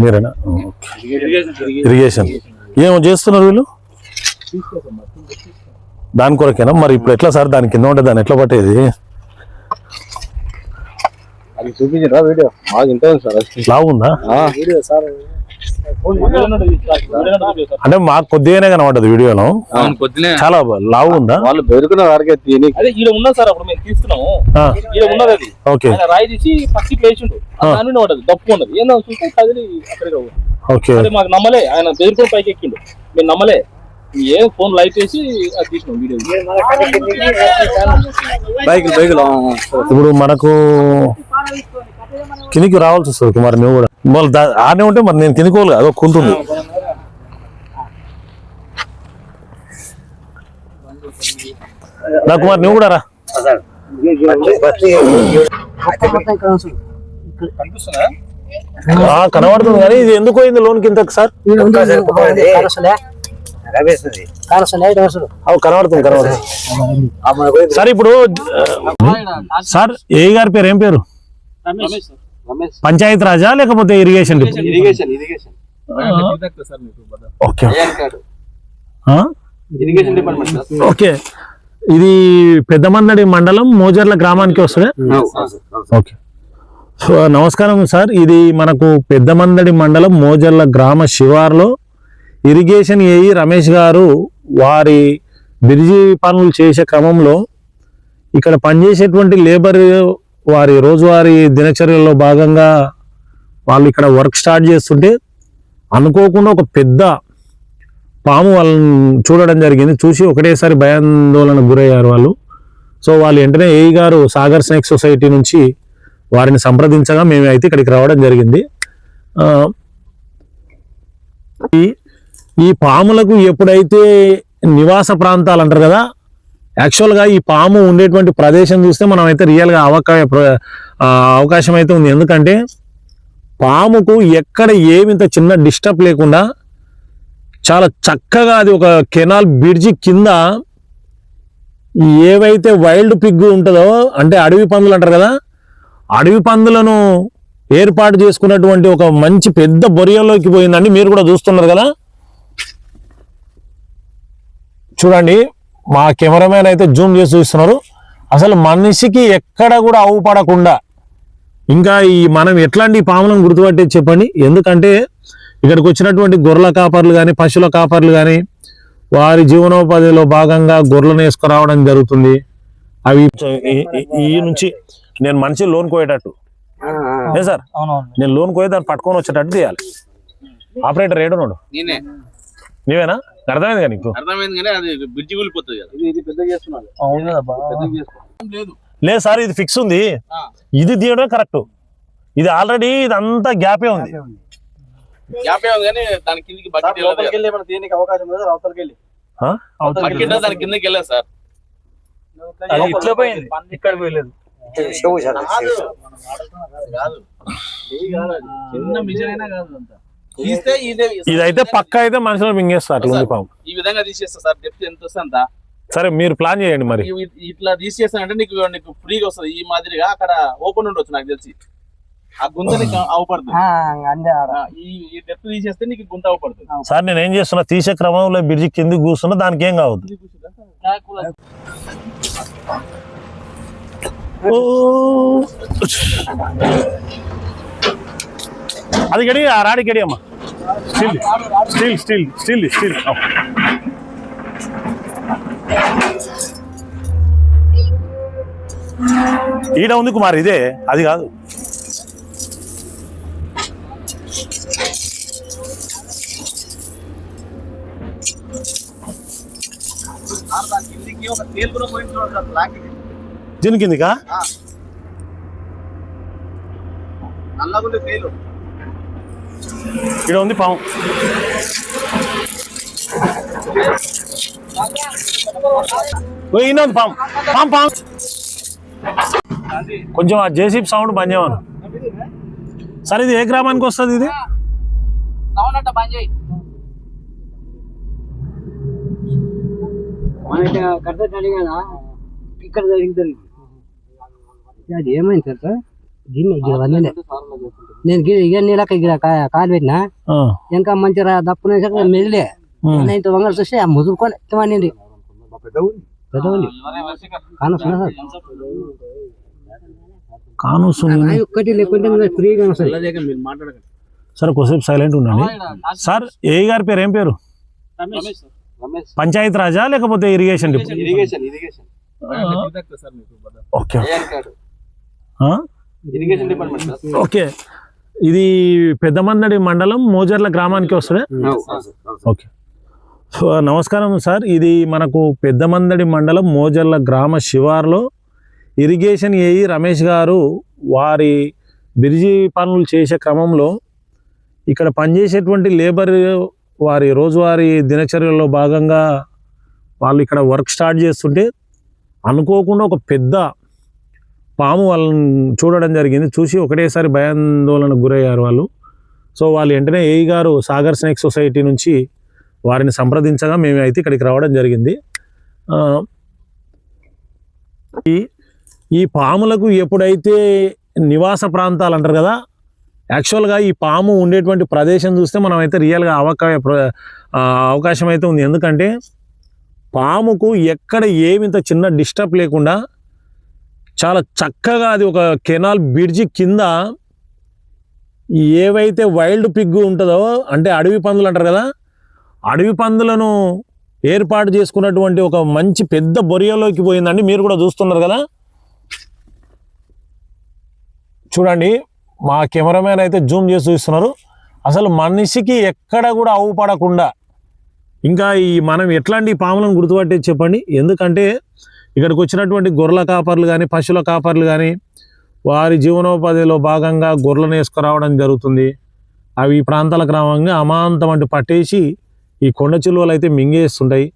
మీరేనా. ఇరిగేషన్ ఏమో చేస్తున్నారు వీళ్ళు? దాని కొరకేనా? మరి ఇప్పుడు ఎట్లా సార్? దాని కింద ఉంటే దాన్ని ఎట్లా పట్టేది? అది చూపించరా వీడియో? బాగా ఉంటుంది సార్ లావు ఉందా వీడియో సార్ అంటే మాకు కొద్దిగానే కనబడ్డది వీడియోలో చాలా లావు ఉందా? వాళ్ళు బెరుకున్న వారికే తిని అదే ఈడ ఉన్నది సార్ అప్పుడు మేము తీస్తున్నాము. ఈడ ఉన్నది అది. ఓకే. రాయి తీసి పక్కకి వేసిండు. దాని పడ్డది దప్పు ఉన్నది. ఏందో చూస్తే కదిలి అక్కడికి. ఓకే. మాకు నమ్మలే. ఆయన బెదిరికొని పైకి ఎక్కిండు. మేము నమ్మలే. ఏం ఫోన్ లైట్ వేసి అది తీసినాం వీడియో. బైకులు బైకులు ఇప్పుడు మనకు కిందికి రావాల్సి వస్తుంది కుమార్ నువ్వు కూడా. మళ్ళీ ఆడనే ఉంటే మరి నేను తినుకోవాలి అదో కూతుంది నా కుమార్ నువ్వు కూడా రా. కనబడుతుంది కానీ ఇది ఎందుకు పోయింది లోన్ కింద సార్? కనబడుతుంది కనబడుతుంది. సార్ ఇప్పుడు సార్ ఏ గారి పేరు ఏం పేరు. పంచాయత్ రాజా లేకపోతే ఇరిగేషన్ ఇరిగేషన్ ఇరిగేషన్ ఆయన దిగుతాడు సార్ మీకు బద. ఓకే? Irrigation department okay. ఇది పెద్దమందడి మండలం మోజర్ల గ్రామానికి వస్తుంది. ఓకే. సో నమస్కారం సార్. ఇది మనకు పెద్దమందడి మండలం మోజర్ల గ్రామ శివార్లో ఇరిగేషన్ ఏఈ రమేష్ గారు వారి బ్రిడ్జి పనులు చేసే క్రమంలో ఇక్కడ పనిచేసేటువంటి లేబర్ వారి రోజువారీ దినచర్యల్లో భాగంగా వాళ్ళు ఇక్కడ వర్క్ స్టార్ట్ చేస్తుంటే అనుకోకుండా ఒక పెద్ద పాము వాళ్ళని చూడడం జరిగింది. చూసి ఒకటేసారి భయాందోళనకు గురయ్యారు వాళ్ళు. సో వాళ్ళు వెంటనే ఏఈ గారు సాగర్ స్నేక్ సొసైటీ నుంచి వారిని సంప్రదించగా మేము అయితే ఇక్కడికి రావడం జరిగింది. ఈ ఈ పాములకు ఎప్పుడైతే నివాస ప్రాంతాలు అంటారు కదా యాక్చువల్గా ఈ పాము ఉండేటువంటి ప్రదేశం చూస్తే మనం అయితే రియల్గా అవకా ప్ర- అవకాశం అయితే ఉంది. ఎందుకంటే పాముకు ఎక్కడ ఏమింత చిన్న డిస్టర్బ్ లేకుండా చాలా చక్కగా అది ఒక కెనాల్ బ్రిడ్జి కింద ఏవైతే వైల్డ్ పిగ్ ఉంటుందో అంటే అడవి పందులు అంటారు కదా అడవి పందులను ఏర్పాటు చేసుకున్నటువంటి ఒక మంచి పెద్ద బొరియలోకి పోయిందండి. మీరు కూడా చూస్తున్నారు కదా. చూడండి. మా కెమెరామెన్ అయితే జూమ్ చేసి చూస్తున్నారు. అసలు మనిషికి ఎక్కడ కూడా అవుపడకుండా ఇంకా ఈ మనం ఎట్లాంటి పాములను గుర్తుపట్టేది చెప్పండి. ఎందుకంటే ఇక్కడికి వచ్చినటువంటి గొర్రెల కాపర్లు కానీ పశువుల కాపర్లు కానీ వారి జీవనోపాధిలో భాగంగా గొర్రెలను వేసుకురావడం జరుగుతుంది. అవి ఈ- నుంచి నేను మనిషి లోన్ కోయేటట్టు. ఏ సార్? నేను లోన్ కోయి దాన్ని పట్టుకొని వచ్చేటట్టు తీయాలి. ఆపరేటర్ ఏడున్నాడు? నేనే. నీవేనా? అర్థమైంది కదా నీకు? అర్థమైంది కానీ అది బ్రిడ్జి కూలిపోతుంది కదా. ఇది ఇది పెద్ద చేస్తున్నారు అవును కదా పెద్ద చేస్తున్నారు లేదు. లేదు సార్ ఇది ఫిక్స్ ఉంది. ఆ. ఇది తీయడం కరెక్ట్ ఇది ఆల్రెడీ ఇదంతా గ్యాపే ఉంది. గ్యాపే ఉంది. కానీ దాని కిందికి బకెట్ లోపలికి వెళ్ళి మనం దేనికి అవకాశం లేదు అవతలకి వెళ్ళి. ఆ? బకెట్ దాని కిందకి వెళ్ళదు సార్. అది ఇట్లా పోయింది. ఇక్కడ పోయలేదు కాదు. కాదు. చిన్న మిషన్ అయినా కాదు అంతా. ఇదే ఇదైతే పక్క అయితే మనుషులు మింగేస్తారు అట్లా ఉంది పాము ఈ విధంగా తీసేస్తా సార్ డెప్త్ ఎంత అంత. సరే మీరు ప్లాన్ చేయండి మరి. ఇట్లా తీసేస్తానంటే నీకు నీకు ఫ్రీగా వస్తుంది ఈ మాదిరిగా అక్కడ ఓపెన్ ఉండొచ్చు నాకు తెలిసి. ఆ గుంత నీకు అవపడుతుంది ఆ, ఈ డెప్త్ తీసేస్తే నీకు గుంత అవపడుతుంది సార్ నేను ఏం చేస్తున్నా తీసే క్రమంలో బ్రిడ్జి కిందికి కూర్చున్నా దానికి ఏం కావద్దు. ఓ. అది గడి ఆ రాడి గడి అమ్మా. Steel steel steel steel steel ఈడ ఉంది కుమార్ ఇదే. అది కాదు. దీని కిందికా? నల్లగుండే ఫెయిల్ ఇక్కడ ఉంది పాము. ఓ, ఈయన ఉంది పాము. పాము పాము. కొంచెం ఆ జేసీప్ సౌండ్ బంద్ చేయమను. సరే ఇది ఏ గ్రామానికి వస్తుంది ఇది? బంద్ కరెక్ట్ అడిగానా ఇక్కడ జరిగింది. అది ఏమైంది సార్ సార్? గిన్నె నేను ఇక నీళ్ళకి కా- కాలు పెట్టినా. ఇంకా మంచి దప్పున మెదిలే. ఇంత వంగలు చూస్తే ముదురుకొని ఎత్తమనింది పెద్ద ఉంది కానొస్తున్నా సార్? ఒక్కటి లేకుంటే ఫ్రీగా కొద్దిసేపు సైలెంట్ ఉండండి. సార్ ఏ గారి పేరు? ఏం పేరు? రమేష్. పంచాయతీ రాజా లేకపోతే irrigation depot irrigation irrigation sir మీకు. ఓకే ఆ? Irrigation department okay. ఇది పెద్దమందడి మండలం మోజర్ల గ్రామానికి వస్తుంది? ఓకే. సో, నమస్కారం సార్. ఇది మనకు పెద్దమందడి మండలం మోజర్ల గ్రామ శివార్లో ఇరిగేషన్ ఏఈ రమేష్ గారు వారి బిర్జీ పనులు చేసే క్రమంలో ఇక్కడ పనిచేసేటువంటి లేబర్ వారి రోజువారీ దినచర్యలో భాగంగా వాళ్ళు ఇక్కడ వర్క్ స్టార్ట్ చేస్తుంటే అనుకోకుండా ఒక పెద్ద పాము వాళ్ళని చూడడం జరిగింది. చూసి ఒకటేసారి భయాందోళనకు గురయ్యారు వాళ్ళు. సో వాళ్ళు వెంటనే ఏఈ గారు సాగర్ స్నేక్ సొసైటీ నుంచి వారిని సంప్రదించగా మేము అయితే ఇక్కడికి రావడం జరిగింది. ఈ ఈ పాములకు ఎప్పుడైతే నివాస ప్రాంతాలు అంటారు కదా యాక్చువల్గా ఈ పాము ఉండేటువంటి ప్రదేశం చూస్తే మనం అయితే రియల్గా అవకాశ అవకాశం అయితే ఉంది. ఎందుకంటే పాముకు ఎక్కడ ఏమింత చిన్న డిస్టర్బ్ లేకుండా చాలా చక్కగా అది ఒక కెనాల్ బ్రిడ్జి కింద ఏవైతే వైల్డ్ పిగ్ ఉంటుందో అంటే అడవి పందులు అంటారు కదా అడవి పందులను ఏర్పాటు చేసుకున్నటువంటి ఒక మంచి పెద్ద బొరియలోకి పోయిందండి. మీరు కూడా చూస్తున్నారు కదా. చూడండి మా కెమెరామెన్ అయితే జూమ్ చేసి చూస్తున్నారు. అసలు మనిషికి ఎక్కడ కూడా అవు పడకుండా ఇంకా ఈ మనం ఎట్లాంటి పాములను గుర్తుపట్టేది చెప్పండి. ఎందుకంటే ఇక్కడికి వచ్చినటువంటి గొర్రెల కాపర్లు కానీ పశువుల కాపర్లు కానీ వారి జీవనోపాధిలో భాగంగా గొర్రెలను వేసుకురావడం జరుగుతుంది. అవి ఈ ప్రాంతాల క్రమంగా అమాంతం అంటే పట్టేసి ఈ కొండ చిలువలు అయితే మింగేస్తుంటాయి.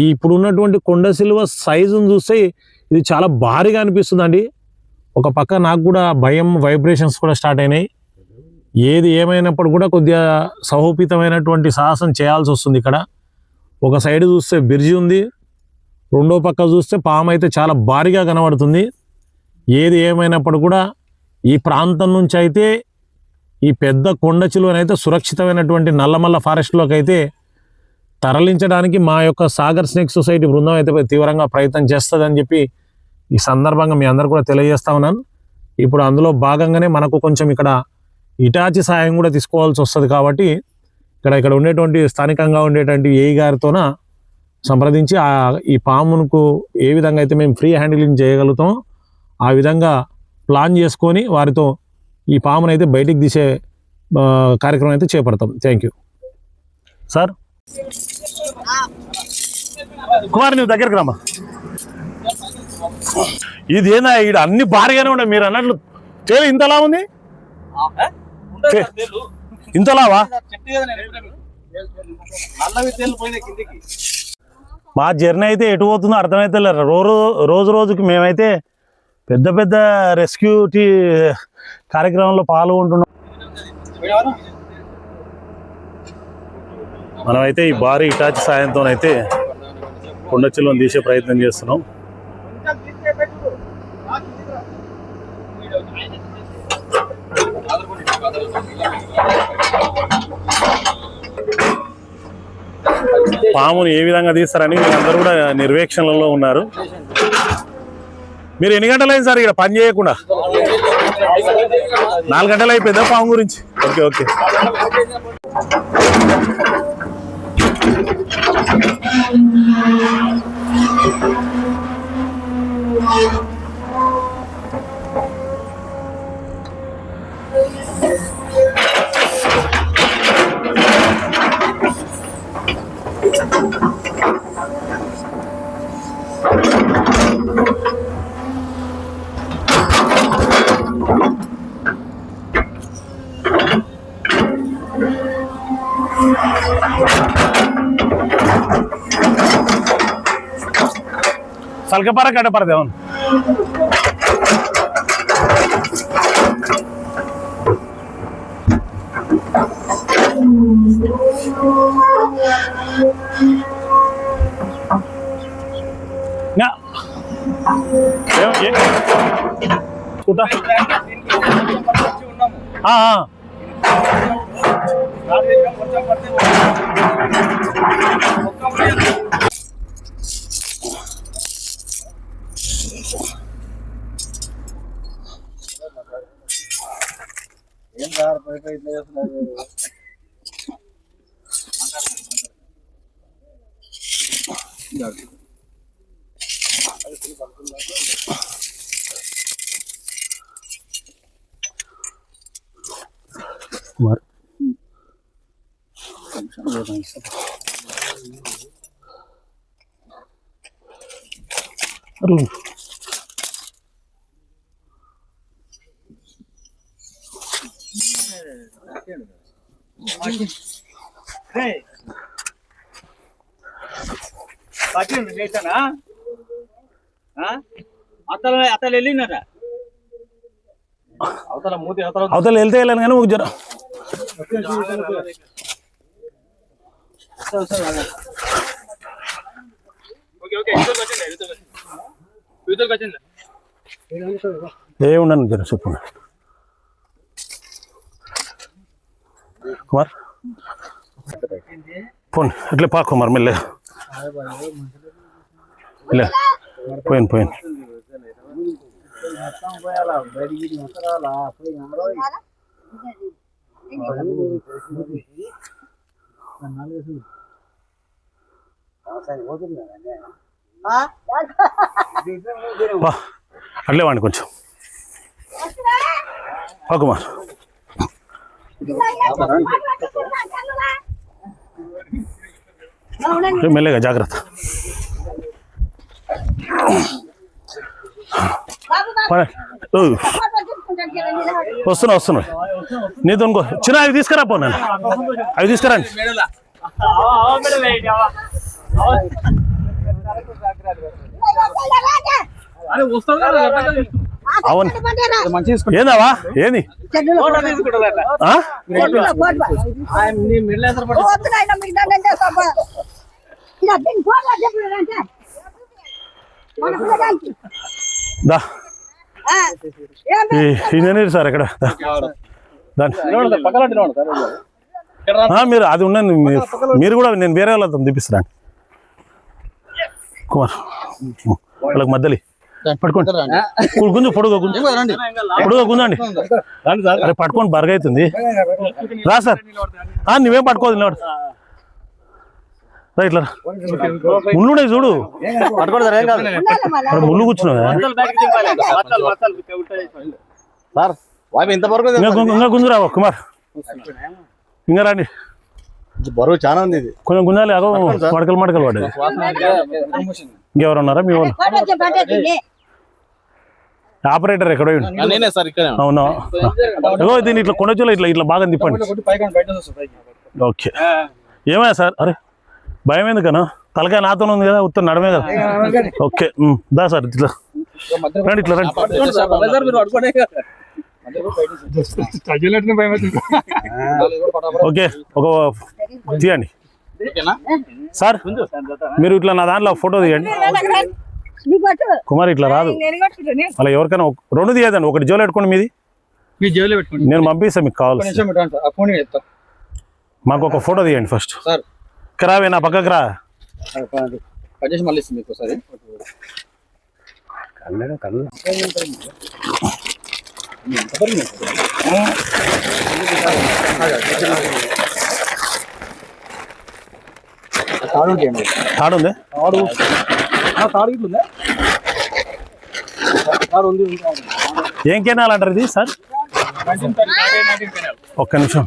ఈ ఇప్పుడు ఉన్నటువంటి కొండ సిలువ సైజును చూస్తే ఇది చాలా భారీగా అనిపిస్తుందండి. ఒక పక్క నాకు కూడా భయం వైబ్రేషన్స్ కూడా స్టార్ట్ అయినాయి. ఏది ఏమైనప్పుడు కూడా కొద్దిగా సహోపితమైనటువంటి సాహసం చేయాల్సి వస్తుంది ఇక్కడ. ఒక సైడ్ చూస్తే బిర్జి ఉంది. రెండో పక్క చూస్తే పాము అయితే చాలా భారీగా కనబడుతుంది. ఏది ఏమైనప్పుడు కూడా ఈ ప్రాంతం నుంచి అయితే ఈ పెద్ద కొండ చిలువనైతే సురక్షితమైనటువంటి నల్లమల్ల ఫారెస్ట్లోకి అయితే తరలించడానికి మా యొక్క సాగర్ స్నేక్ సొసైటీ బృందం అయితే తీవ్రంగా ప్రయత్నం చేస్తుందని చెప్పి ఈ సందర్భంగా మీ అందరు కూడా తెలియజేస్తా ఉన్నాను. ఇప్పుడు అందులో భాగంగానే మనకు కొంచెం ఇక్కడ ఇటాచి సాయం కూడా తీసుకోవాల్సి వస్తుంది కాబట్టి ఇక్కడ ఇక్కడ ఉండేటువంటి స్థానికంగా ఉండేటువంటి ఏఈ గారితోన సంప్రదించి ఆ ఈ పామునకు ఏ విధంగా అయితే మేము ఫ్రీ హ్యాండిలింగ్ చేయగలుగుతామో ఆ విధంగా ప్లాన్ చేసుకొని వారితో ఈ పామును అయితే బయటికి తీసే కార్యక్రమం అయితే చేపడతాం. Thank you sir? కుమార్ నువ్వు దగ్గరికి రమ్మా. ఇది ఏందా? ఇక్కడ అన్ని భారీగానే ఉన్నాయి. మీరు అన్నట్లు తేలి ఇంతలా ఉంది. ఇంతలావా? మా జర్నీ అయితే ఎటు పోతుందో అర్థమైతే లేదు. రోజు రోజు రోజుకి మేమైతే పెద్ద పెద్ద రెస్క్యూ టీ కార్యక్రమంలో పాల్గొంటున్నాం. మనమైతే ఈ భారీ ఇటాచి సాయంతోనైతే కొండ తీసే ప్రయత్నం చేస్తున్నాం. పాముని ఏ విధంగా తీస్తారని మీరందరూ కూడా నిర్వేక్షణలో ఉన్నారు. మీరు ఎన్ని గంటలు అయింది సార్ ఇక్కడ పని చేయకుండా? నాలుగు గంటలు అయిపోయిందా పాము గురించి? Okay okay. అవును యా. ఏం- ఏ- బతుకుంటా ఆ, ఆ. కుమార్ అరు. అతను అతను వెళ్ళినారా అవతల మూతి అవతల అవతల వెళ్తే వెళ్ళాను కానీ ఒక జ్వరం ఏ ఉండను జ్వరం చెప్పండి కుమార్? పోన్ ఇట్లే పా కుమార్ మెల్లె. లే పోయింది పోయాను అట్లే వాడిని కొంచెం. పా కుమార్. ఏ, మెల్లగా జాగ్రత్త పద. ఓ, వస్తున్నా వస్తున్నా నీతో ఇంకో చిన్న అవి తీసుకురా పో నన్ను అవి తీసుకురండి మేడలా అరే వస్తావు కదా ఎట్లా చేస్తావు? అవును. ఏందావా ఏంది? ఆ? దా. ఈ ఇంజనీర్ సార్ ఇక్కడ. దాన్ని మీరు అది ఉండండి మీరు మీరు కూడా నేను వేరే వాళ్ళతో తెప్పిస్తాను కుమార్. వాళ్ళకి మధ్యలి పట్టుకోండి. గుంజు పొడుగు గుంజు. పొడుగు గుంజండి. అరే పట్టుకోండి బరగ అవుతుంది రా సార్. ఆ, నువ్వేం పట్టుకోదు నిలబడు. రా ఇట్లా రా. ముళ్ళు ఉన్నాయి చూడు అక్కడ ముళ్ళు కూర్చున్నావా? గుంజురా కుమార్. ఇంకా రండి. బరువు చాలా ఉంది ఇది. కొంచెం గుంజాలి అగో మడకలు మడకలు పడ్డది ఇంకెవరు ఉన్నారా? మీ వాళ్ళు. ఆపరేటర్ ఎక్కడో నేనే సార్ ఇక్కడ అవునా? అగో దీన్ని ఇట్లా కొనొచ్చులో ఇట్లా ఇట్లా బాగా తిప్పండి ఓకే. ఏమయ్యా సార్? అరే భయం ఎందుకనా తలకాయ నాతో ఉంది కదా ఉత్తర నడమే కదా. ఓకే దా సార్ ఇట్లా. రండి ఇట్లా రండి. సార్ మీరు పడుకోండి. ఓకే ఒక తీయండి. ఓకేనా? సార్ మీరు ఇట్లా నా దాంట్లో ఫోటో తీయండి. కుమార్ ఇట్లా రాదు. అలా ఎవరికైనా రెండు తీయదండి. ఒకటి జోలు పెట్టుకోండి మీది. మీ జేబులో పెట్టుకోండి. నేను పంపిస్తాను మీకు కావాలి మాకు ఒక ఫోటో తీయండి ఫస్ట్. సార్. రావే నా పక్కకు రా. మళ్ళీ మీకు ఒకసారి తాడు తాడు. ఏం కెనాల్ అంటారు ఇది సార్? ఒక్క నిమిషం.